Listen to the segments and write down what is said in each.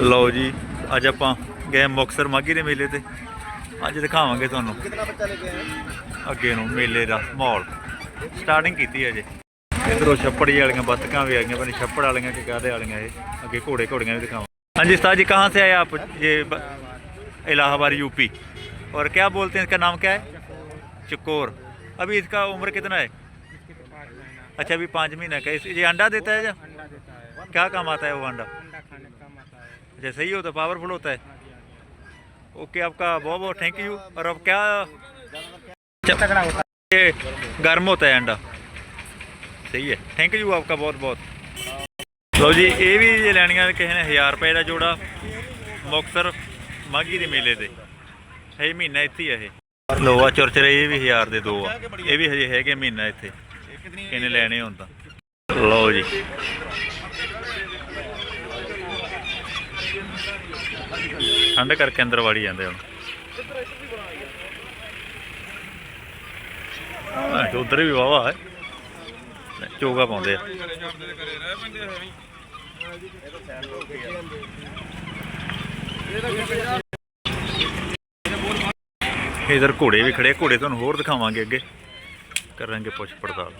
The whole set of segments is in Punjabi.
ਲਓ ਜੀ ਅੱਜ ਆਪਾਂ ਗਏ ਮੁਕਤਸਰ ਮਾਗੀ ਦੇ ਮੇਲੇ ਤੇ ਅੱਜ ਦਿਖਾਵਾਂਗੇ ਤੁਹਾਨੂੰ कितना बच्चा लेके आए हैं? ਅੱਗੇ ਨੂੰ ਮੇਲੇ ਦਾ ਮਾਹੌਲ ਸਟਾਰਟਿੰਗ ਕੀਤੀ ਹੈ ਅਜੇ ਇਧਰੋਂ ਛੱਪੜੀ ਵਾਲੀਆਂ ਬੱਤਕਾਂ ਵੀ ਆ ਗਈਆਂ ਪਰ ਛੱਪੜ ਵਾਲੀਆਂ ਕਿ ਕਾਦੇ ਵਾਲੀਆਂ ਇਹ ਅੱਗੇ ਘੋੜੇ ਘੋੜੀਆਂ भी दिखावा हाँ जी उस्ताद जी कहाँ से आए आप ये ब- इलाहाबाद यूपी और क्या बोलते हैं इसका नाम क्या है चकोर अभी इसका उम्र कितना है अच्छा अभी पाँच महीने का इस ये अंडा देता है क्या क्या काम आता है वो अंडा अच्छा सही होता है पावरफुल होता है ओके आपका बहुत बहुत थैंक यू और अब क्या तगड़ा होता ये गर्म होता है अंडा सही है थैंक यू आपका बहुत बहुत ਲਓ ਜੀ ਇਹ ਵੀ ਜੇ ਲੈਣੀਆਂ ਕਿਸੇ ਨੇ 1000 ਰੁਪਏ ਦਾ ਜੋੜਾ ਮੁਕਤਸਰ ਮਾਗੀ ਦੇ ਮੇਲੇ ਤੇ ਇਹ ਮਹੀਨਾ ਇੱਥੇ ਹੀ ਆ ਇਹ ਲੋਆ ਚੁਰਚਰੇ ਇਹ ਵੀ 1000 ਦੇ ਦੋ ਆ ਇਹ ਵੀ ਹਜੇ ਹੈਗੇ ਮਹੀਨਾ ਇੱਥੇ ਕਿਨੇ ਲੈਣੇ ਹੁਣ ਤਾਂ ਲਓ ਜੀ ਠੰਡ ਕਰਕੇ ਅੰਦਰ ਵਾੜੀ ਜਾਂਦੇ ਹੁਣ। ਹਾਂ ਉਧਰ ਵੀ ਵਾਵਾ ਹੈ। ਚੋਗਾ ਪਾਉਂਦੇ ਆ। ਇਧਰ ਘੋੜੇ ਵੀ ਖੜੇ ਘੋੜੇ ਤੁਹਾਨੂੰ ਹੋਰ ਦਿਖਾਵਾਂਗੇ ਅੱਗੇ। ਕਰਾਂਗੇ ਪੁੱਛ ਪੜਤਾਲ।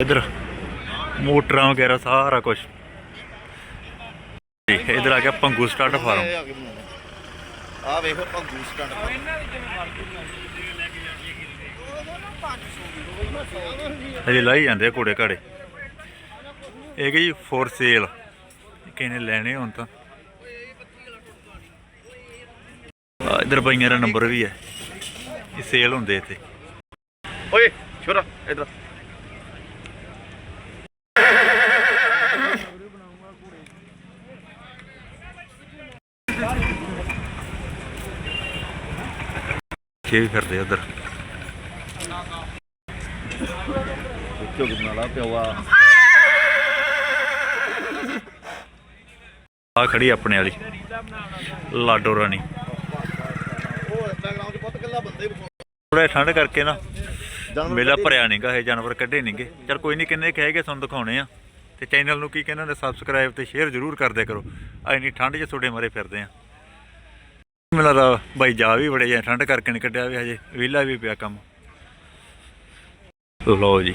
ਇਧਰ ਮੋਟਰਾਂ ਵਗੈਰਾ ਸਾਰਾ ਕੁਝ ਇਧਰ ਆ ਗਿਆ ਪੰਗੂ ਸਟਾਰਟ ਫਾਰਮ। ਆ ਵੇਖੋ ਭੰਗੂ ਸਟੰਡ ਹਜੇ ਲਾਈ ਜਾਂਦੇ ਆ ਘੋੜੇ ਇਹ ਕਿ ਜੀ ਫੋਰ ਸੇਲ ਕਿਸੇ ਨੇ ਲੈਣੇ ਹੁਣ ਤਾਂ। ਇਧਰ ਬਾਈਆਂ ਦਾ ਨੰਬਰ ਵੀ ਹੈ। ਇਹ ਸੇਲ ਹੁੰਦੇ ਇੱਥੇ। ਓਏ ਛੋਰਾ ਇਧਰ ਛੇ ਵੀ ਫਿਰਦੇ ਉਧਰ। ਆ ਖੜੀ ਆਪਣੇ ਵਾਲੀ, ਲਾਡੋ ਰਾਣੀ। ਉਹ ਇੰਸਟਾਗ੍ਰਾਮ ਥੋੜਾ ਠੰਡ ਕਰਕੇ ਨਾ, ਮੇਲਾ ਕੱਢੇ ਭਰਿਆ ਨਹੀਂਗਾ ਇਹ ਜਾਨਵਰ ਕੱਢੇ ਨਹੀਂਗੇ ਚਲ ਕੋਈ ਨਹੀਂ ਕਿੰਨੇ ਕਹੇਗੇ ਤੁਹਾਨੂੰ ਦਿਖਾਉਣੇ ਆ। ਤੇ ਚੈਨਲ ਨੂੰ ਕੀ ਕਹਿੰਦੇ ਨੇ ਸਬਸਕ੍ਰਾਈਬ ਤੇ ਸ਼ੇਅਰ ਜ਼ਰੂਰ ਕਰਦੇ ਕਰੋ। ਆ ਇੰਨੀ ਠੰਡ 'ਚ ਤੁਹਾਡੇ ਮਾਰੇ ਫਿਰਦੇ ਆ। ਮੈਨੂੰ ਲੱਗਦਾ ਬਾਈ ਜਾ ਵੀ ਬੜੇ ਜਾਂ ਠੰਡ ਕਰਕੇ ਨਹੀਂ ਕੱਢਿਆ ਵੀ ਹਜੇ ਵਿਹਲਾ ਵੀ ਪਿਆ ਕੰਮ। ਲਓ ਜੀ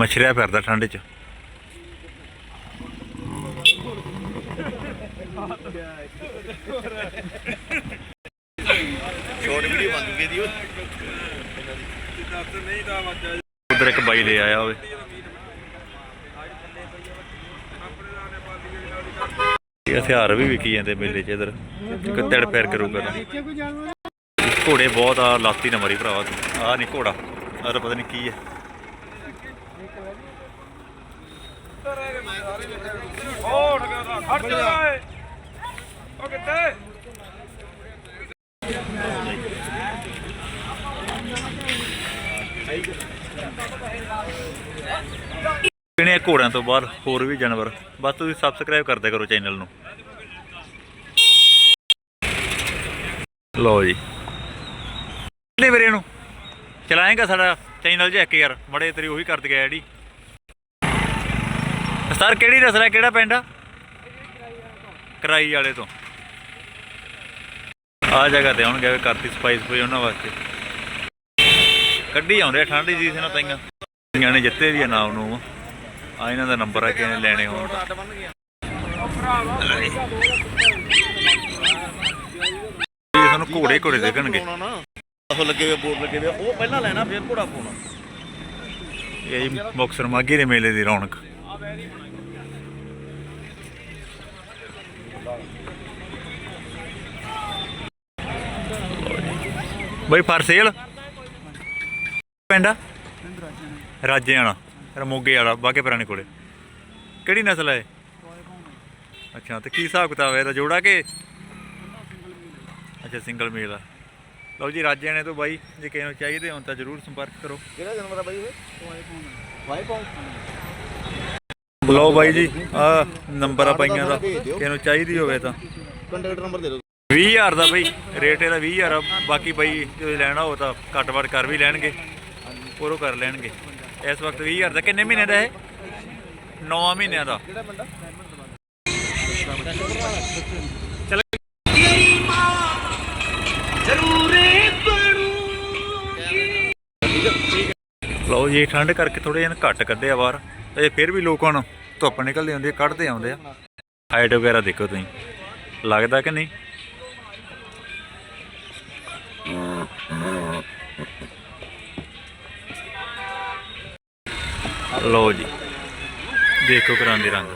ਮਛਰਿਆ ਫਿਰਦਾ ਠੰਡ 'ਚ। ਸ਼ਾਰਟ ਵੀਡੀਓ ਬਣ ਦੀ ਉਹ। ਉਧਰ ਇੱਕ ਬਾਈ ਲੈ ਆਇਆ ਹੋਵੇ ਇਹ ਹਥਿਆਰ ਵੀ ਵਿਕੀ ਜਾਂਦੇ ਮੇਲੇ 'ਚ ਇਧਰ। ਇੱਕ ਪੈਰ ਕਰੂਗਾ ਘੋੜੇ ਬਹੁਤ ਆ, ਲਾਤੀ ਨਾ ਮਰੀ ਭਰਾਵਾ ਆ ਨਹੀਂ ਘੋੜਾ ਆ ਪਤਾ ਨਹੀਂ ਕੀ ਹੈ ਹਟ ਜਾ ਓਏ। ਕਿੱਥੇ? ਇਹਨੇ ਘੋੜਿਆਂ ਤੋਂ ਬਾਅਦ ਹੋਰ ਵੀ ਜਾਨਵਰ। ਬਸ ਤੁਸੀਂ ਸਬਸਕ੍ਰਾਈਬ ਕਰਦੇ ਕਰੋ ਚੈਨਲ ਨੂੰ। ਲਓ ਜੀ। ਕਿੰਨੇ ਵੀਰੇ ਨੂੰ ਚਲਾਏਗਾ ਸਾਡਾ ਚੈਨਲ ਜੇ ਇੱਕ ਯਾਰ। ਮੜੇ ਤੇਰੀ ਉਹੀ ਕਰ ਗਿਆ ਐਡੀ ਸਰ, ਕਿਹੜੀ ਨਸਲ ਹੈ ਕਿਹੜਾ ਪਿੰਡ ਆ? ਕਰਾਈ ਵਾਲੇ ਤੋਂ। ਆ ਜਗ੍ਹਾ ਤੇ ਆਉਣਗੇ ਕਰਤੀ ਸਪਾਈਸ ਕੋਈ ਉਹਨਾਂ ਵਾਸਤੇ। ਕੱਢੀ ਆਉਂਦੇ ਆ ਜੀ ਸੀ ਨਾ ਤਾਈਆਂ। ਨੇ ਜਿੱਤੇ ਵੀ ਆ ਨਾਮ ਨੂੰ ਆ ਇਹਨਾਂ ਦਾ ਨੰਬਰ ਆ ਕਿਹਨੇ ਲੈਣੇ ਹੋਣ ਤਾਂ। ਇਹ ਘੋੜੇ ਘੋੜੇ ਦੇਖਣਗੇ। ਉਹ ਲੱਗੇ ਹੋਏ ਬੋਰਡ ਲੱਗੇ ਹੋਏ ਉਹ ਪਹਿਲਾਂ ਲੈਣਾ ਫਿਰ ਘੋੜਾ ਪਾਉਣਾ। ਇਹ ਜੀ ਮੁਕਤਸਰ ਮਾਗੀ ਦੇ ਮੇਲੇ ਦੀ ਰੌਣਕ। ਬਈ ਫਰ ਸੇਲ ਪਿੰਡ ਆ? ਰਾਜਿਆਣਾ। ਰਮੋਗੇ ਵਾਲਾ ਬਾਗੇ ਪੁਰਾਣੇ ਕੋਲੇ। ਕਿਹੜੀ ਨਸਲ ਹੈ ਇਹ? ਅੱਛਾ ਤੇ ਕੀ ਹਿਸਾਬ ਕਿਤਾਬ ਹੈ ਇਹਦਾ? ਜੋੜਾ ਕਿ? ਅੱਛਾ ਸਿੰਗਲ ਮੇਲ ਆ। ਲਓ ਜੀ ਰਾਜਿਆਣੇ ਤੋਂ ਬਾਈ ਜੇ ਕਿਸੇ ਨੂੰ ਚਾਹੀਦੇ ਹੋਣ ਤਾਂ ਜਰੂਰ ਸੰਪਰਕ ਕਰੋ। ਕਿਹੜਾ ਆ ਬਾਈ ਉਹ ਵਾਈ ਪਾਉਂ ਲਓ ਬਾਈ ਜੀ ਆ ਨੰਬਰ ਆ ਬਾਈਆਂ ਦਾ। ਕਿਸੇ ਨੂੰ ਚਾਹੀਦੀ ਹੋਵੇ ਤਾਂ। ਕੰਟੈਕਟ ਨੰਬਰ ਦੇ ਦਿਓ। 20000 ਦਾ ਬਈ ਰੇਟ ਇਹਦਾ 20000 ਆ। ਬਾਕੀ ਬਈ ਜੇ ਲੈਣਾ ਹੋ ਤਾਂ ਘੱਟ ਵੱਧ ਕਰ ਵੀ ਲੈਣਗੇ। ਪੂਰੋ ਕਰ ਲੈਣਗੇ। ਇਸ ਵਕਤ 20000 ਦਾ। ਕਿੰਨੇ ਮਹੀਨੇ ਦਾ ਇਹ? 9 ਮਹੀਨਿਆਂ ਦਾ। ਲਓ ਜੀ, ਠੰਡ ਕਰਕੇ ਥੋੜੇ ਜਿਹਾ ਘੱਟ ਕੱਢਿਆ ਬਾਹਰ। ਤੇ ਫਿਰ ਵੀ ਲੋਕ ਹੁਣ ਧੁੱਪ ਨਿਕਲਦੀ ਹੁੰਦੀ ਹੈ ਕੱਢਦੇ ਆਉਂਦੇ ਆ। ਹਾਈਟ ਵਗੈਰਾ ਦੇਖੋ ਤੁਸੀਂ। ਲੱਗਦਾ ਕਿ ਨਹੀਂ? ਲਓ ਜੀ। ਦੇਖੋ ਕਰਾਂਦੇ ਰੰਗ।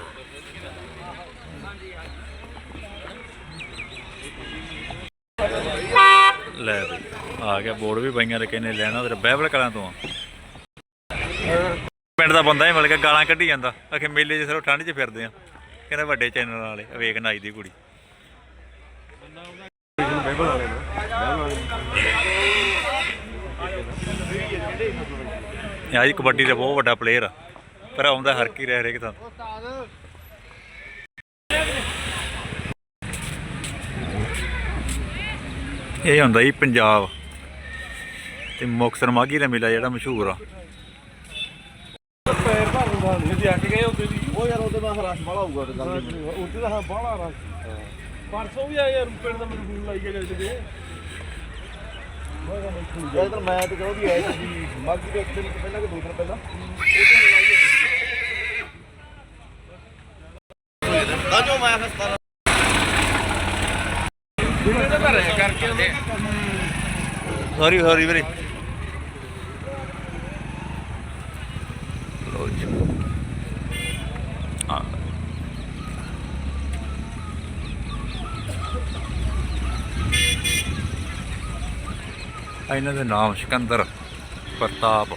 ਲੈ ਬਈ, ਆ ਗਿਆ, ਬੋਰਡ ਵੀ ਪਈਆਂ ਤੇ ਕਹਿੰਦੇ ਲੈਣਾ ਤੇ ਬਹਿਬਲ ਕਲਾਂ ਤੋਂ ਆ। ਪਿੰਡ ਦਾ ਬੰਦਾ ਹੀ ਮਿਲ ਗਿਆ, ਗਾਲਾਂ ਕੱਢੀ ਜਾਂਦਾ। ਆਖੇ ਮੇਲੇ 'ਚ ਸਿਰਫ ਠੰਡ 'ਚ ਫਿਰਦੇ ਆ। ਕਹਿੰਦਾ ਵੱਡੇ ਚੈਨਲ ਵਾਲੇ ਆ ਵੇਖ ਨਾਈ ਦੀ ਕੁੜੀ। ਯਾ ਜੀ ਕਬੱਡੀ ਦਾ ਬਹੁਤ ਵੱਡਾ ਪਲੇਅਰ ਆ। ਪਰ ਆਉਂਦਾ ਹਰ ਕੀ ਰਹਿ ਹਰੇਕ ਤਾਂ। ਇਹ ਹੁੰਦਾ ਜੀ ਪੰਜਾਬ। ਤੇ ਮੁਕਤਸਰ ਮਾਗੀ ਦਾ ਮੇਲਾ ਜਿਹੜਾ ਮਸ਼ਹੂਰ ਆ। ਪੈਰ ਗਏ ਦੀ ਉਹ ਯਾਰ ਉਹਦੇ ਰਸ। ਹੋਊਗਾ ਤੇ ਗੱਲ ਦਾ ਰਸ ਪਰਸੋਂ ਵੀ ਆਇਆ ਰੁਪਏ ਦਾ ਮੈਨੂੰ ਫੋਨ ਲਾਈ ਗਿਆ ਜਦ ਮੈਂ ਤੇ ਜਦੋਂ ਵੀ ਆਇਆ ਸੀ ਮਾਗੀ ਦੇ ਇੱਕ ਦਿਨ ਪਹਿਲਾਂ ਕਿ ਦੋ ਦਿਨ ਪਹਿਲਾਂ। ਮੈਂ ਫਿਰ ਸਤਾਰਾਂ। ਵੀਰੇ ਲੋ ਜੀ ਆ ਆ ਇਹਨਾਂ ਦੇ ਨਾਮ ਸਿਕੰਦਰ ਪ੍ਰਤਾਪ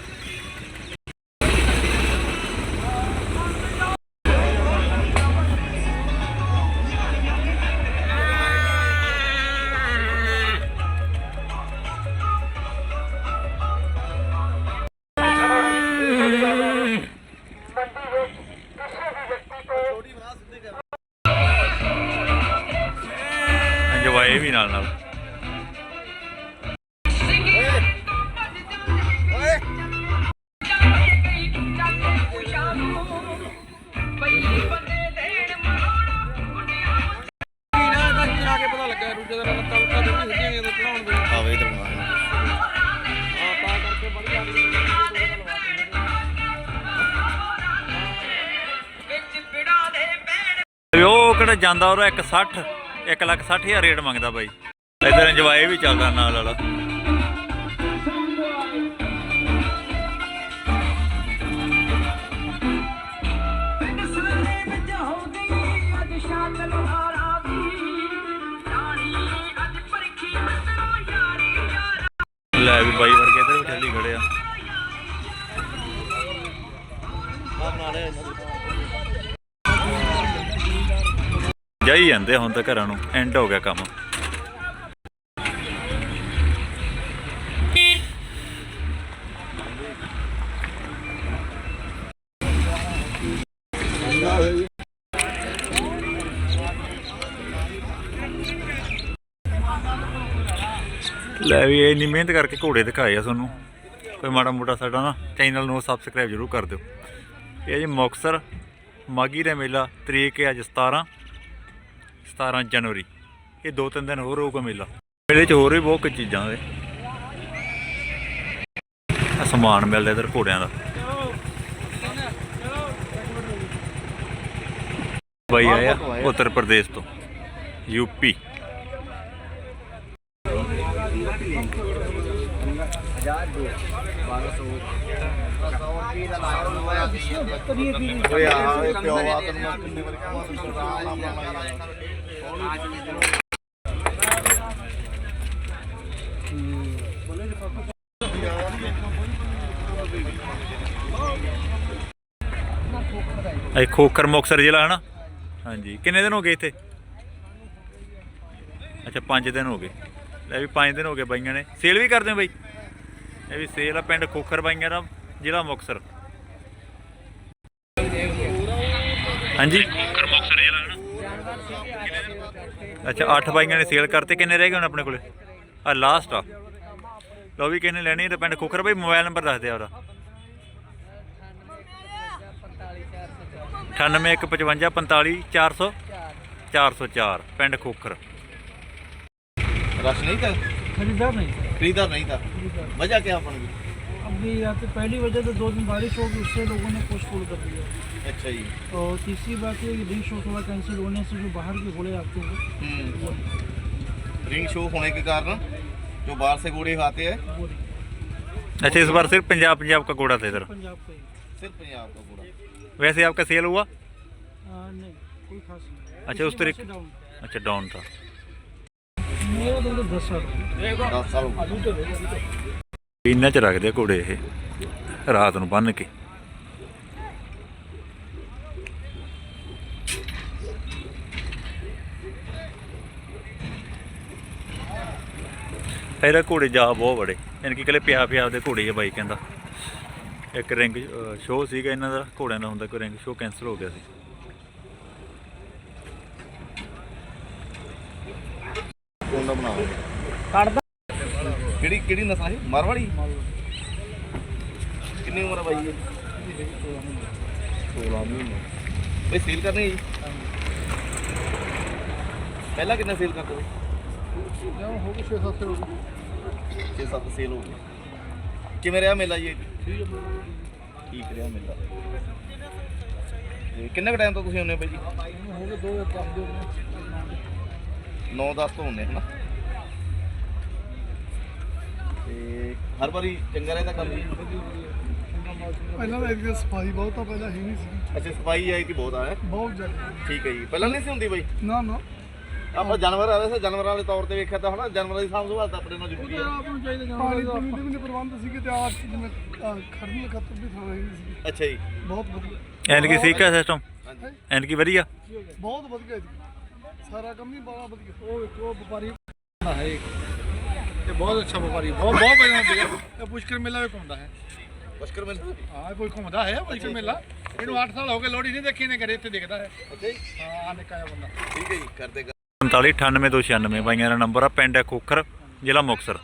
ਉਹ ਜਾਂਦਾ ਉਹ 160 1 ਲੱਖ 60 ਹਜ਼ਾਰ ਰੇਟ ਮੰਗਦਾ ਬਾਈ। ਇਧਰ ਇੰਜੋਏ ਵੀ ਚੱਲਦਾ ਨਾਲ ਵਾਲਾ। ਲੈ ਵੀ ਬਾਈ ਵਰਗੇ ਤੇ ਵੀ ਠੱਲੀ ਖੜੇ ਆ। ਜਾਈ ਜਾਂਦੇ ਹੁਣ ਤਾਂ ਘਰਾਂ ਨੂੰ ਐਂਡ ਹੋ ਗਿਆ ਕੰਮ। ਲੈ ਵੀ ਇੰਨੀ ਮਿਹਨਤ ਕਰਕੇ ਘੋੜੇ ਦਿਖਾਏ ਆ ਤੁਹਾਨੂੰ। ਕੋਈ ਮਾੜਾ ਮੋਟਾ ਸਾਡਾ ਨਾ ਚੈਨਲ ਨੂੰ ਸਬਸਕ੍ਰਾਈਬ ਜ਼ਰੂਰ ਕਰ ਦਿਓ। ਇਹ ਜੀ ਮੁਕਤਸਰ ਮਾਗੀ ਦਾ ਮੇਲਾ, ਤਰੀਕ ਹੈ ਅੱਜ 17 17 ਜਨਵਰੀ। ਇਹ ਦੋ ਤਿੰਨ ਦਿਨ ਹੋਰ ਹੋਊਗਾ ਮੇਲਾ। ਮੇਲੇ 'ਚ ਹੋਰ ਵੀ ਬਹੁਤ ਕੁਝ ਚੀਜ਼ਾਂ ਦੇ ਆਹ ਸਮਾਨ ਮਿਲਦਾ ਇਧਰ ਘੋੜਿਆਂ ਦਾ। ਬਾਈ ਆਇਆ, ਉੱਤਰ ਪ੍ਰਦੇਸ਼ ਤੋਂ। ਯੂਪੀ ਓਏ ਆ ਪਿਓ ਆ ਤੈਨੂੰ ਮੈਂ ਕਿੰਨੀ ਕਹਾਂ ਇਹ ਖੋਖਰ ਮੁਕਤਸਰ ਜ਼ਿਲ੍ਹਾ ਹੈ ਨਾ ਹਾਂਜੀ। ਕਿੰਨੇ ਦਿਨ ਹੋ ਗਏ ਇੱਥੇ? ਅੱਛਾ 5 ਦਿਨ ਹੋ ਗਏ। ਲੈ ਵੀ 5 ਦਿਨ ਹੋ ਗਏ ਬਾਈਆਂ ਨੇ। ਸੇਲ ਵੀ ਕਰਦੇ ਹੋ ਬਾਈ? ਇਹ ਵੀ ਸੇਲ ਆ ਪਿੰਡ ਖੋਖਰ ਬਾਈਆਂ ਦਾ ਜ਼ਿਲ੍ਹਾ ਮੁਕਤਸਰ। ਹਾਂਜੀ। ਅੱਛਾ ਅੱਠ ਬਾਈਆਂ ਨੇ ਸੇਲ ਕਰਤੇ ਕਿੰਨੇ ਰਹਿ ਗਏ ਹੁਣ ਆਪਣੇ ਕੋਲੇ? ਆ ਲਾਸਟ ਆ। ਲੋ ਵੀ ਕਿੰਨੇ ਲੈਣੀ ਤੇ ਪਿੰਡ ਖੋਖਰ ਬਾਈ ਮੋਬਾਈਲ ਨੰਬਰ ਦੱਸ ਦੇ ਉਹਦਾ। 9815455404 404 ਪਿੰਡ ਖੋਖਰ। रश नहीं था खरीदार नहीं था खरीदार नहीं था मजा क्या अपन अभी यहाँ पे पहली वजह तो दो दिन बारिश होगी उससे लोगों ने पोस्टपोन कर दिया। अच्छा जी। और तीसरी बात ये रिंग शो थोड़ा कैंसिल होने से जो बाहर के घोड़े आते हैं हम्म। वो रिंग शो होने के कारण जो बाहर से घोड़े आते हैं वो अच्छा इस बार सिर्फ़ पंजाब पंजाब का घोड़ा था इधर? पंजाब का ही। सिर्फ़ पंजाब का घोड़ा। वैसे आपका सेल हुआ? नहीं कोई खास नहीं। अच्छा, उस तरीके- अच्छा डाउन था। मेरा तो दस साल दस साल तो अभी तो ਇਹਨਾਂ 'ਚ ਰੱਖਦੇ ਆ ਘੋੜੇ ਇਹ ਰਾਤ ਨੂੰ ਬੰਨ ਕੇ। ਇਹਦਾ ਘੋੜੇ ਜਾ ਬਹੁਤ ਬੜੇ ਯਾਨੀ ਕਿ ਇਕੱਲੇ ਪਿਆ ਪਿਆ ਦੇ ਘੋੜੇ ਆ ਬਾਈ ਕਹਿੰਦਾ। ਇੱਕ ਰਿੰਗ ਸ਼ੋਅ ਸੀਗਾ ਇਹਨਾਂ ਦਾ ਘੋੜਿਆਂ ਦਾ ਹੁੰਦਾ ਕੋਈ ਰਿੰਗ ਸ਼ੋਅ ਕੈਂਸਲ ਹੋ ਗਿਆ ਸੀ। ਕੌਣ ਦਾ ਬਣਾਓ ਕਿਹੜੀ ਕਿਹੜੀ ਨਸਲ ਹੈ ਮਾਰਵਾੜੀ ਕਿੰਨੀ ਉਮਰ ਬਾਈ ਜੀ 16 ਮਹੀਨੇ ਬਈ ਸੇਲ ਕਰਨੀ ਜੀ? ਪਹਿਲਾਂ ਕਿੰਨਾ ਸੇਲ ਕਰਦੇ ਸੀ ਜਦੋਂ ਹੋ ਗਈ 6-7 ਹੋ ਗਈ 6-7 ਸੇਲ ਹੋ ਗਈ ਕਿਵੇਂ ਰਿਹਾ ਮੇਲਾ ਜੀ ਠੀਕ ਰਿਹਾ ਮੇਲਾ। ਕਿੰਨਾ ਕੁ ਟਾਈਮ ਤੋਂ ਤੁਸੀਂ ਆਉਂਦੇ ਹੋ ਬਾਈ ਜੀ? ਹੋ ਗਏ 2 10 9 10 ਤੋਂ ਹੁੰਦੇ ਹਨਾ ਤੇ ਹਰ ਵਾਰੀ ਚੰਗਾ ਰਹਿੰਦਾ ਕੰਮ ਜੀ ਪਹਿਲਾਂ ਤਾਂ ਇਹਦੀ ਸਫ਼ਾਈ ਬਹੁਤ ਤਾਂ ਪਹਿਲਾਂ ਹੀ ਨਹੀਂ ਸੀ ਅੱਛਾ ਸਫ਼ਾਈ ਆਈ ਕਿ ਬਹੁਤ ਆ ਹੈ? ਬਹੁਤ ਜ਼ਿਆਦਾ। ਠੀਕ ਹੈ ਜੀ। ਪਹਿਲਾਂ ਨਹੀਂ ਸੀ ਹੁੰਦੀ ਬਾਈ? ਨਾ ਨਾ। ਆਪਾਂ ਜਾਨਵਰ ਆ ਵੈਸੇ ਜਾਨਵਰਾਂ ਵਾਲੇ ਤੌਰ ਤੇ ਵੇਖਿਆ ਤਾਂ ਹਨਾ ਜਾਨਵਰਾਂ ਦੀ ਸਾਂਭ ਸੰਭਾਲ ਤਾਂ ਆਪਣੇ ਨਾਲ ਜ਼ਰੂਰੀ ਹੈ। ਆਪ ਨੂੰ ਚਾਹੀਦਾ ਪਾਣੀ ਪੀਣ ਦੇ ਵੀ ਨਹੀਂ ਪ੍ਰਬੰਧ ਸੀਗੇ ਤੇ ਆਪ ਜਿਵੇਂ ਖੜਨ ਖਤਰ ਵੀ ਥਾਂ ਹੀ ਨਹੀਂ ਸੀ। ਅੱਛਾ ਜੀ। ਬਹੁਤ ਵਧੀਆ। ਐਨ ਕੀ ਸੀਕਾ ਸਿਸਟਮ ਹਾਂਜੀ। ਐਨ ਕੀ ਵਧੀਆ? ਬਹੁਤ ਵਧੀਆ ਜੀ। ਸਾਰਾ ਕੰਮ ਹੀ ਬੜਾ ਵਧੀਆ। ਉਹ ਵੇਖੋ ਵਪਾਰੀ ਹੈ ਇਹ ਬਹੁਤ ਅੱਛਾ ਵਪਾਰੀ ਬਹੁਤ ਬਹੁਤ ਵਧੀਆ ਹੁੰਦਾ ਇਹ ਪੁਸ਼ਕਰ ਮੇਲਾ ਵੀ ਘੁੰਮਦਾ ਹੈ। ਪੁਸ਼ਕਰ ਮਿਲ? ਹਾਂ ਕੋਈ ਘੁੰਮਦਾ ਹੈ ਪੁਸ਼ਕਰ ਮੇਲਾ। ਇਹਨੂੰ 8 ਸਾਲ ਹੋ ਗਏ ਲੋੜੀ ਨਹੀਂ ਦੇਖੀ ਨੇ ਕਰੇ ਇੱਥੇ ਦਿਖਦਾ ਹੈ। ਅੱਛਾ ਜੀ। ਹਾਂ ਨਿੱਕਾ ਜਿਹਾ ਬੰਦਾ। ਠੀਕ ਹੈ ਜੀ ਕਰਦੇ ਗੱਲ। 4598 ਬਾਈਆਂ ਦਾ ਨੰਬਰ ਆ ਪਿੰਡ ਹੈ ਖੋਖਰ ਜ਼ਿਲ੍ਹਾ ਮੁਕਤਸਰ।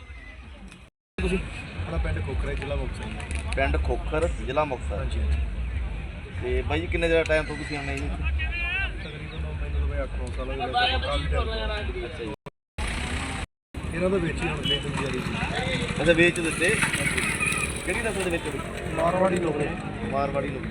ਸਾਡਾ ਪਿੰਡ ਖੋਖਰਾ ਜ਼ਿਲ੍ਹਾ ਮੁਕਤਸਰ ਪਿੰਡ ਖੋਖਰ ਜ਼ਿਲ੍ਹਾ ਮੁਕਤਸਰ। ਤੇ ਬਾਈ ਜੀ ਕਿੰਨੇ ਜਿਹੜਾ ਟਾਈਮ ਤੋਂ ਤੁਸੀਂ ਆਉਂਦੇ ਜੀ ਤਕਰੀਬਨ ਮੈਨੂੰ ਤਾਂ 8 ਸਾਲ ਹੋ ਗਏ। ਜੀ। ਇਹਨਾਂ ਦਾ ਵੇਚੀ ਹੁਣ ਵੇਚ ਦੀ ਸੀ। ਅੱਛਾ ਵੇਚ ਦਿੱਤੇ। ਕਿਹੜੀ ਨਸਲ ਦੇ ਵਿੱਚ ਮਾਰਵਾੜੀ ਲੋਕ ਨੇ। ਮਾਰਵਾੜੀ ਲੋਕ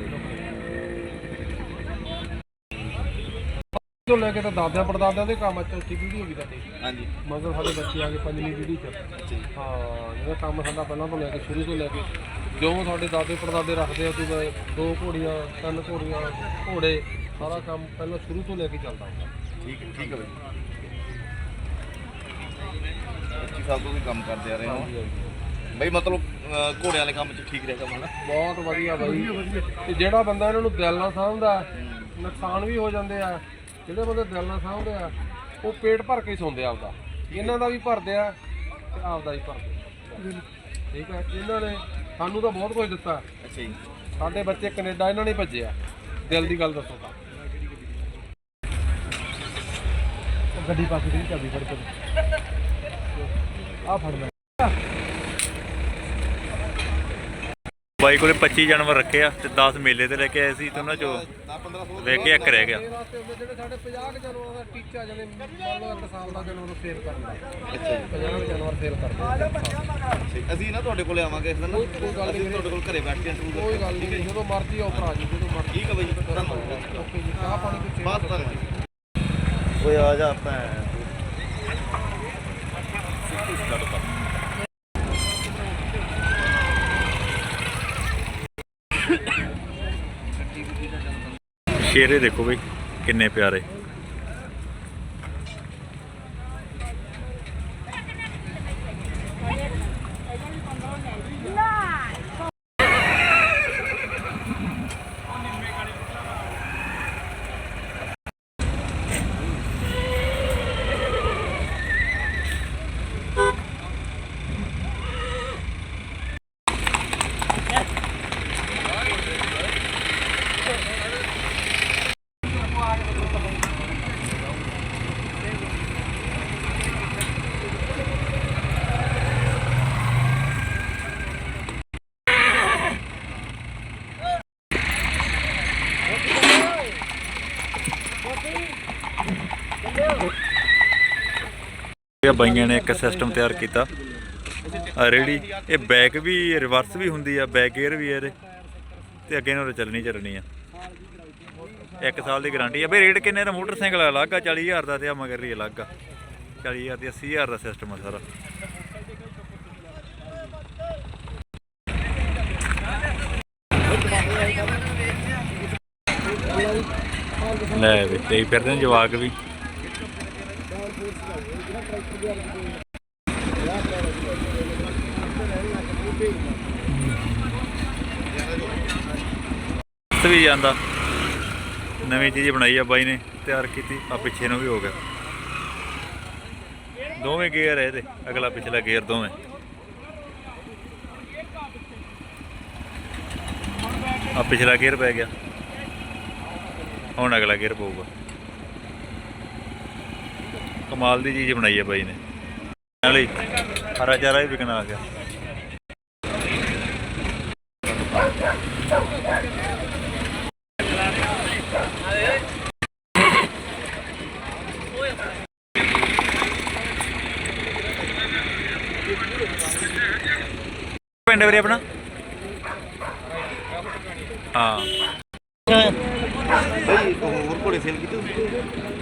ਤੋਂ ਲੈ ਕੇ ਤਾਂ ਦਾਦਿਆਂ ਪੜਦਾਦਿਆਂ ਦੇ ਕੰਮ ਚੌਥੀ ਪੀੜ੍ਹੀ ਹੋ ਗਈ ਤੁਹਾਡੀ ਹਾਂਜੀ। ਮਗਰ ਸਾਡੇ ਬੱਚੇ ਆ ਗਏ ਪੰਜਵੀਂ ਪੀੜ੍ਹੀ ਚ। ਜੀ। ਹਾਂ ਜਿਹੜਾ ਕੰਮ ਸਾਡਾ ਪਹਿਲਾਂ ਤੋਂ ਲੈ ਕੇ ਸ਼ੁਰੂ ਤੋਂ ਲੈ ਕੇ। ਜਿਉਂ ਸਾਡੇ ਦਾਦੇ ਪੜਦਾਦੇ ਰੱਖਦੇ ਆ ਤੇ ਦੋ ਘੋੜੀਆਂ ਤਿੰਨ ਘੋੜੀਆਂ ਘੋੜੇ ਸਾਰਾ ਕੰਮ ਪਹਿਲਾਂ ਸ਼ੁਰੂ ਤੋਂ ਲੈ ਕੇ ਚੱਲਦਾ ਹੁੰਦਾ। ਠੀਕ ਠੀਕ ਹੈ ਬਾਈ। 25 ਸਾਲ ਤੋਂ ਵੀ ਕੰਮ ਕਰਦੇ ਆ ਰਹੇ ਹੋ। ਬਈ ਮਤਲਬ ਅਹ, ਘੋੜਿਆਂ ਵਾਲੇ ਕੰਮ 'ਚ ਠੀਕ ਰਿਹਾ ਕੰਮ ਹਨਾ ਬਹੁਤ ਵਧੀਆ ਬਾਈ। ਤੇ ਜਿਹੜਾ ਬੰਦਾ ਇਹਨਾਂ ਨੂੰ ਦਿਲ ਨਾਲ ਸਾਂਭਦਾ ਨੁਕਸਾਨ ਵੀ ਹੋ ਜਾਂਦੇ ਆ। ਜਿਹੜੇ ਬੰਦੇ ਦਿਲ ਨਾਲ ਸਾਂਭਦੇ ਆ ਉਹ ਪੇਟ ਭਰ ਕੇ ਹੀ ਸੌਂਦੇ ਆ ਆਪਦਾ। ਇਹਨਾਂ ਦਾ ਵੀ ਭਰਦੇ ਆ ਤੇ ਆਪਦਾ ਵੀ ਭਰਦੇ ਆ। ਠੀਕ ਹੈ ਇਹਨਾਂ ਨੇ ਸਾਨੂੰ ਤਾਂ ਬਹੁਤ ਕੁਝ ਦਿੱਤਾ। ਅੱਛਾ ਜੀ। ਸਾਡੇ ਬੱਚੇ ਕੈਨੇਡਾ ਇਹਨਾਂ ਨੇ ਭੇਜੇ ਆ। ਦਿਲ ਦੀ ਗੱਲ ਦੱਸੋ ਤਾਂ। ਗੱਡੀ ਪਾਸੇ ਦੀ ਚਾਬੀ ਫੜ ਕੇ। ਆ ਫੜ ਲੈ। ਬਾਈ ਕੋਲੇ 25 ਜਾਨਵਰ ਰੱਖੇ ਆ ਤੇ 10 ਮੇਲੇ ਤੇ ਲੈ ਕੇ ਆਏ ਸੀ ਤੇ ਉਹਨਾਂ ਚੋਂ 15 16 ਵੇਖ ਕੇ ਇੱਕ ਰਹਿ ਗਿਆ। ਇਹ ਵਾਸਤੇ ਹੁੰਦੇ ਜਿਹੜੇ ਸਾਡੇ 50 ਜਾਨਵਰਾਂ ਦਾ ਟੀਚਾ ਜਿਹੜੇ ਮੰਨ ਲਓ ਇੱਕ ਸਾਲ ਦਾ ਜਾਨਵਰ ਸੇਲ ਕਰਨਾ ਅੱਛਾ ਜੀ। 50 ਜਾਨਵਰ ਸੇਲ ਕਰਦੇ ਠੀਕ। ਅਸੀਂ ਨਾ ਤੁਹਾਡੇ ਕੋਲੇ ਆਵਾਂਗੇ ਇਸ ਦਿਨ ਕੋਈ- ਕੋਈ ਗੱਲ ਅਸੀਂ ਨਹੀਂ। ਤੁਹਾਡੇ ਕੋਲ ਘਰੇ ਬੈਠ ਕੇ ਇੰਟਰਵਿਊ ਕੋਈ ਗੱਲ ਨਹੀਂ ਜਦੋਂ ਮਰਜ਼ੀ ਆਓ ਭਰਾ ਜੀ ਜਦੋਂ ਮਰਜ਼ੀ। ਠੀਕ ਹੈ ਬਾਈ ਜੀ ਧੰਨਵਾਦ। ਓਕੇ ਜੀ ਚਾਹ ਪਾਣੀ ਕੁਛ ਬਾਤ ਓਏ ਆ ਜਾ ਭੈਣ। ਸ਼ੇਰੇ ਦੇਖੋ ਬਈ ਕਿੰਨੇ ਪਿਆਰੇ। ਇਹ ਬਾਈਆਂ ਨੇ ਇੱਕ ਸਿਸਟਮ ਤਿਆਰ ਕੀਤਾ। ਆ ਰੇੜੀ ਇਹ ਬੈਕ ਵੀ ਰਿਵਰਸ ਵੀ ਹੁੰਦੀ ਆ ਬੈਕ ਗੇਅਰ ਵੀ ਆ ਇਹਦੇ। ਤੇ ਅੱਗੇ ਨੂੰ ਚੱਲਣੀ ਚੱਲਣੀ ਆ। ਇੱਕ ਸਾਲ ਦੀ ਗਾਰੰਟੀ ਆ। ਬਈ ਰੇਟ ਕਿੰਨੇ ਦਾ? ਮੋਟਰਸਾਈਕਲ ਅਲੱਗ ਆ 40000 ਦਾ ਤੇ ਆ ਮਗਰ ਹੀ ਅਲੱਗ ਆ। 40000 ਦੀ 80000 ਦਾ ਸਿਸਟਮ ਆ ਸਾਰਾ। ਲੈ ਵੀ ਤੇ ਫਿਰਦੇ ਜਵਾਕ ਵੀ। ਤੇ ਵੀ ਜਾਂਦਾ। ਨਵੀਂ ਚੀਜ਼ ਬਣਾਈ ਆ ਬਾਈ ਨੇ, ਤਿਆਰ ਕੀਤੀ, ਆ ਪਿੱਛੇ ਨੂੰ ਵੀ ਹੋ ਗਿਆ। ਦੋਵੇਂ ਗੇਅਰ ਹੈ ਇਹਦੇ, ਅਗਲਾ ਪਿਛਲਾ ਗੇਅਰ ਦੋਵੇਂ। ਆ ਪਿਛਲਾ ਗੇਅਰ ਪੈ ਗਿਆ। ਹੁਣ ਅਗਲਾ ਗੇਅਰ ਪਊਗਾ। ਕਮਾਲ ਦੀ ਚੀਜ਼ ਬਣਾਈ ਹੈ ਬਾਈ ਨੇ। ਨਾਲੇ ਹਰਾ ਚਾਰਾ ਵੀ ਵਿਕਣਾ ਆ ਗਿਆ ਪਿੰਡ ਵੀਰੇ ਆਪਣਾ? ਹਾਂ। ਬਈ, ਹੋਰ ਘੋੜੇ ਸੇਲ ਕੀਤੇ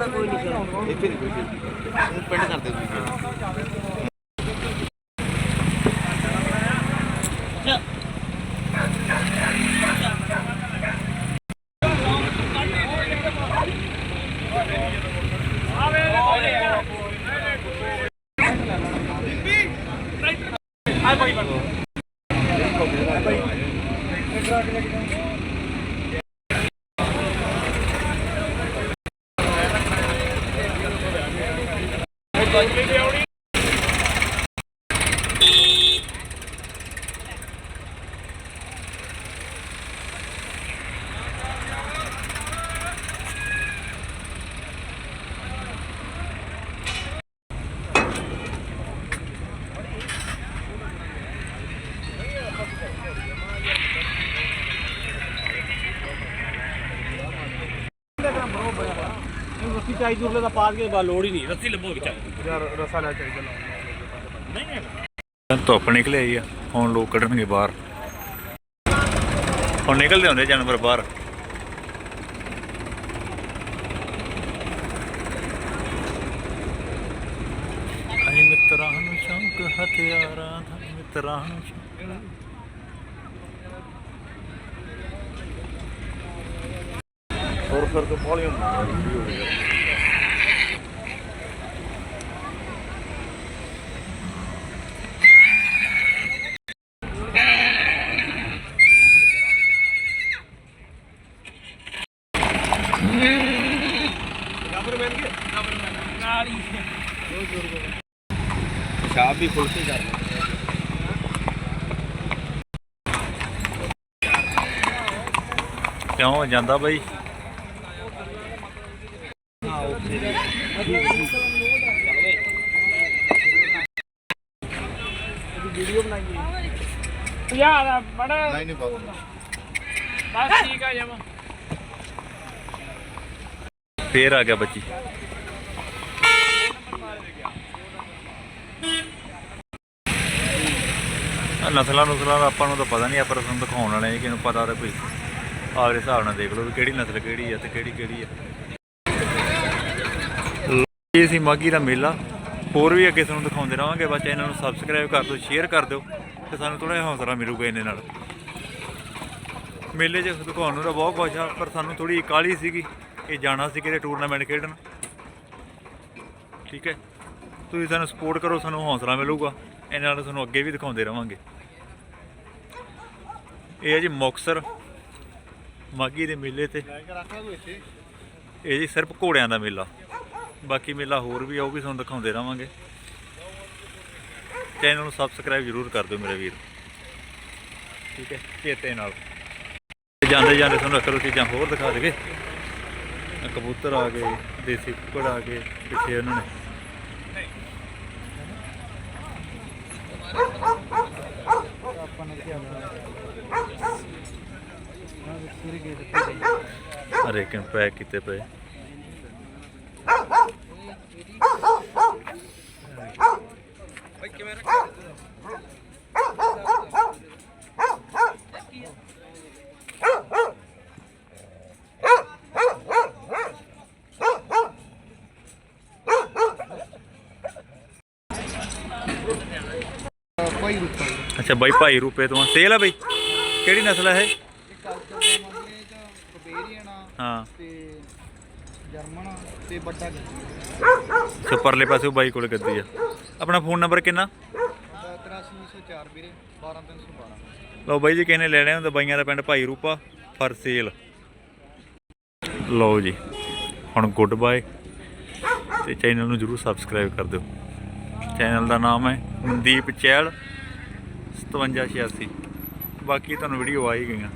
ਇੱਥੇ ਨਹੀਂ ਕੋਈ sale ਪਿੰਡ ਕਰਦੇ ਤੁਸੀਂ। ਰੱਸੀ ਚਾਹੀਦੀ ਉਰਲੇ ਦਾ ਪਾ ਕੇ ਬਾ ਲੋੜ ਹੀ ਨਹੀਂ। ਰੱਸੀ ਲੱਭੋ ਵਿੱਚ। ਧੁੱਪ ਨਿਕਲ ਆਈ ਆ। ਹੁਣ ਲੋਕ ਕੱਢਣਗੇ ਬਾਹਰ। ਹੁਣ ਨਿਕਲਦੇ ਹੁੰਦੇ ਜਾਨਵਰ ਬਾਹਰ। ਅਰੇ ਮਿੱਤਰਾਂ ਨੂੰ ਸ਼ੌਂਕ ਹਥਿਆਰਾਂ ਦਾ ਮਿੱਤਰਾਂ ਨੂੰ ਫਿਰ ਤੋਂ ਪੌਲੀਆਂ ਸ਼ਾਪ ਵੀ ਖੁੱਲ ਕੇ ਕਰ ਕਿਉਂ ਜਾਂਦਾ ਬਾਈ? ਯਾਰ ਆ ਬੜਾ ਨਹੀਂ ਨਹੀਂ ਬਸ ਠੀਕ ਆ ਜਮਾ ਫੇਰ ਆ ਗਿਆ ਬੱਚੀ। ਆਹ ਨਸਲਾਂ ਨੁਸਲਾਂ ਦਾ ਆਪਾਂ ਨੂੰ ਤਾਂ ਪਤਾ ਨਹੀਂ ਆਪਾਂ ਤੁਹਾਨੂੰ ਦਿਖਾਉਣ ਵਾਲੇ ਹਾਂ ਕਿ ਨੂੰ ਪਤਾ ਤਾਂ ਕੋਈ ਆਪਦੇ ਹਿਸਾਬ ਨਾਲ ਦੇਖ ਲਓ ਵੀ ਕਿਹੜੀ ਨਸਲ ਕਿਹੜੀ ਆ ਤੇ ਕਿਹੜੀ ਕਿਹੜੀ ਆ। ਇਹ ਸੀ ਮਾਗੀ ਦਾ ਮੇਲਾ। ਹੋਰ ਵੀ ਅੱਗੇ ਤੁਹਾਨੂੰ ਦਿਖਾਉਂਦੇ ਰਹਾਂਗੇ। ਬਸ ਚੈਨਲ ਨੂੰ ਸਬਸਕ੍ਰਾਈਬ ਕਰ ਦਿਓ ਸ਼ੇਅਰ ਕਰ ਦਿਓ ਤੇ ਸਾਨੂੰ ਥੋੜਾ ਜਿਹਾ ਹੌਸਲਾ ਮਿਲੂਗਾ ਇਹਦੇ ਨਾਲ। ਮੇਲੇ 'ਚ ਦਿਖਾਉਣ ਨੂੰ ਤਾਂ ਬਹੁਤ ਕੁਛ ਆ ਪਰ ਸਾਨੂੰ ਥੋੜੀ ਕਾਲੀ ਸੀਗੀ। ਇਹ ਜਾਣਾ ਸੀ ਕਿਤੇ ਟੂਰਨਾਮੈਂਟ ਖੇਡਣ। ਠੀਕ ਹੈ? ਤੁਸੀਂ ਸਾਨੂੰ ਸਪੋਰਟ ਕਰੋ ਸਾਨੂੰ ਹੌਸਲਾ ਮਿਲੂਗਾ। ਇਹਨਾਂ ਨਾਲ ਤੁਹਾਨੂੰ ਅੱਗੇ ਵੀ ਦਿਖਾਉਂਦੇ ਰਵਾਂਗੇ ਇਹ ਹੈ ਜੀ ਮੁਕਤਸਰ ਮਾਗੀ ਦੇ ਮੇਲੇ ਤੇ। ਇਹ ਜੀ ਸਿਰਫ ਘੋੜਿਆਂ ਦਾ ਮੇਲਾ। ਬਾਕੀ ਮੇਲਾ ਹੋਰ ਵੀ ਆ, ਉਹ ਵੀ ਤੁਹਾਨੂੰ ਦਿਖਾਉਂਦੇ ਰਵਾਂਗੇ। ਚੈਨਲ ਨੂੰ ਸਬਸਕ੍ਰਾਈਬ ਜ਼ਰੂਰ ਕਰ ਦਿਓ ਮੇਰੇ ਵੀਰ। ਠੀਕ ਹੈ, ਚੇਤੇ ਨਾਲ। ਜਾਂਦੇ ਜਾਂਦੇ ਤੁਹਾਨੂੰ ਇੱਕ ਚੀਜ਼ਾਂ ਹੋਰ ਦਿਖਾ ਦੇਗੇ ਕਬੂਤਰ ਆ ਗਏ, ਦੇਸੀ ਕੁੱਕੜ ਆ ਗਏ, ਪਿੱਛੇ ਉਹਨਾਂ ਨੇ। ਅਰੇ ਕਿਨ ਪੈਕ ਕੀਤੇ ਪਏ। ਭਾਈ ਰੁਪਏ ਅੱਛਾ ਬਾਈ ਭਾਈ ਰੁਪਏ ਤੋਂ ਸੇਲ ਆ ਬਈ? ਕਿਹੜੀ ਨਸਲ ਹੈ ਇਹ? ਇਹ ਕਲਚਰ ਦੇ ਮਾਮਲੇ ਚ ਬਬੇਰੀਅਨ ਆ ਹਾਂ। ਤੇ ਜਰਮਨ ਆ ਤੇ ਵੱਡਾ ਸੋ ਪਰਲੇ ਪਾਸੇ ਉਹ ਬਾਈ ਕੋਲ ਗੱਦੀ ਆ। ਆਪਣਾ ਫੋਨ ਨੰਬਰ ਕਿੰਨਾ? 83904 ਵੀਰੇ 12312 ਲਓ ਬਾਈ ਜੀ ਕਿਸੇ ਨੇ ਲੈਣੇ ਹੁੰਦਾ ਬਾਈਆਂ ਦਾ ਪਿੰਡ ਭਾਈ ਰੂਪਾ, ਫਰ ਸੇਲ ਲਓ ਜੀ, ਹੁਣ ਗੁੱਡ ਬਾਏ ਤੇ ਚੈਨਲ ਨੂੰ ਜਰੂਰ ਸਬਸਕ੍ਰਾਈਬ ਕਰ ਦਿਓ। ਚੈਨਲ ਦਾ ਨਾਮ ਹੈ ਮਨਦੀਪ ਚਹਿਲ 5786 ਬਾਕੀ ਤੁਹਾਨੂੰ ਵੀਡੀਓ ਆ ਹੀ ਗਈਆਂ।